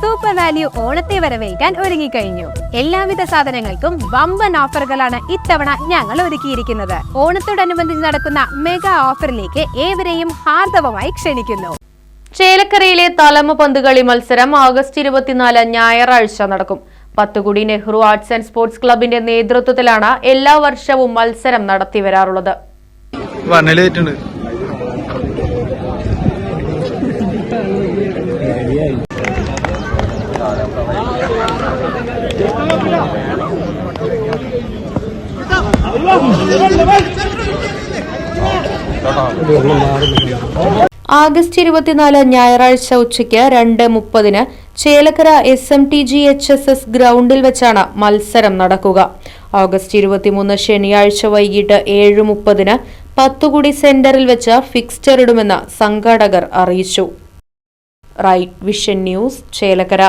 Super value ഓണത്തെ വരവേൽക്കാൻ ഒരുങ്ങിക്കഴിഞ്ഞു. എല്ലാവിധ സാധനങ്ങൾക്കും വമ്പൻ ഓഫറുകളാണ് ഇത്തവണ ഞങ്ങൾ ഒരുക്കിയിരിക്കുന്നത്. ഓണത്തോടനുബന്ധിച്ച് നടക്കുന്ന മെഗാ ഓഫറിലേക്ക് ഏവരെയും ഹാർദവമായി ക്ഷണിക്കുന്നു. ചേലക്കരയിലെ തലമ പന്തുകളി മത്സരം ആഗസ്റ്റ് ഇരുപത്തിനാല് ഞായറാഴ്ച നടക്കും. പത്തുകുടി നെഹ്റു ആർട്സ് ആൻഡ് സ്പോർട്സ് ക്ലബിന്റെ നേതൃത്വത്തിലാണ് എല്ലാ വർഷവും മത്സരം നടത്തിവരാറുള്ളത് വണ്ണലേറ്റുണ്ട് ആഗസ്റ്റ് ഇരുപത്തിനാല് ഞായറാഴ്ച ഉച്ചയ്ക്ക് രണ്ട് മുപ്പതിന് Chelakkara S M T G H S S ഗ്രൗണ്ടിൽ വെച്ചാണ് മത്സരം നടക്കുക. ഓഗസ്റ്റ് ഇരുപത്തിമൂന്ന് ശനിയാഴ്ച വൈകിട്ട് ഏഴ് മുപ്പതിന് പത്തുകുടി സെന്ററിൽ വെച്ച് ഫിക്സ്ചർ ഇടുമെന്ന് സംഘാടകർ അറിയിച്ചു. Right vision news Chelakkara.